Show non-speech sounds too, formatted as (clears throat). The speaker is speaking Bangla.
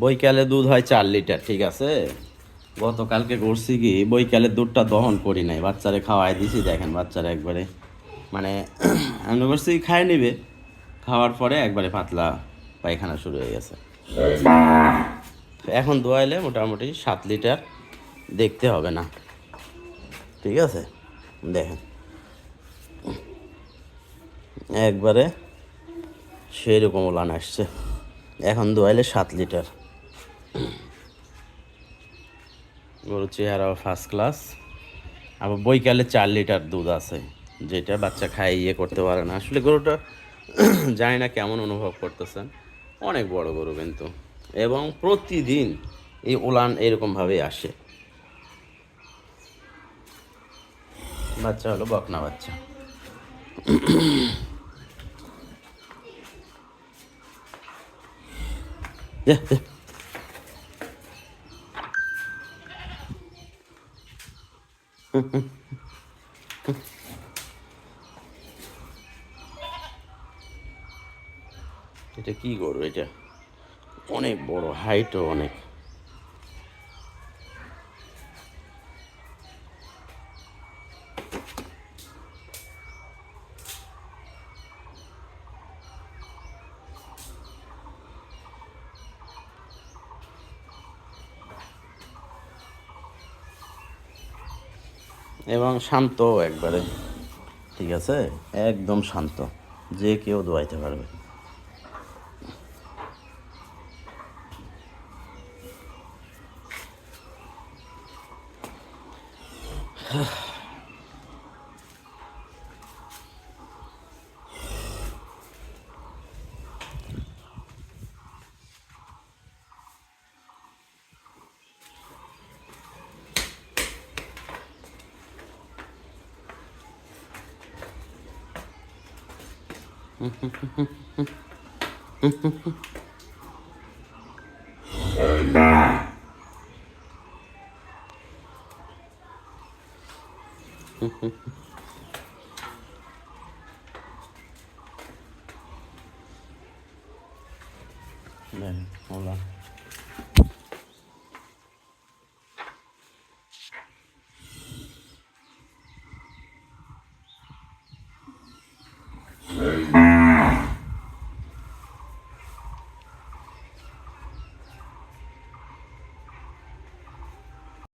বৈকালে দুধ হয় চার লিটার, ঠিক আছে? গতকালকে করছি কি বৈকালে দুধটা দহন করি নাই, বাচ্চারে খাওয়াই দিছি, দেখেন বাচ্চারা একবারে মানে (clears throat) আমি করছি খায় নিবে। খাওয়ার পরে একবারে পাতলা পায়খানা শুরু হয়ে গেছে। এখন দোয়াইলে মোটামুটি সাত লিটার দেখতে হবে না। ঠিক আছে? দেখেন। একবারে সেই রকম ওলান আসছে। এখন দোয়াইলে সাত লিটার। গরুর চেহারাও ফার্স্ট ক্লাস আবার বৈকালে চার লিটার দুধ আছে যেটা বাচ্চা খায় ইয়ে করতে পারে না। আসলে গরুটা (coughs) জানি না কেমন অনুভব করতেছেন অনেক বড় গরু কিন্তু। এবং প্রতিদিন এই উলান এরকমভাবেই আসে। বাচ্চা হলো বকনা বাচ্চা। (coughs) যা, যা। এটা কি গরু এটা? অনেক বড় হাইটও অনেক। এবং শান্ত একবারে। ঠিক আছে? একদম শান্ত। যে কেউ দোয়াইতে পারবে। দেখেন ওলা Hey.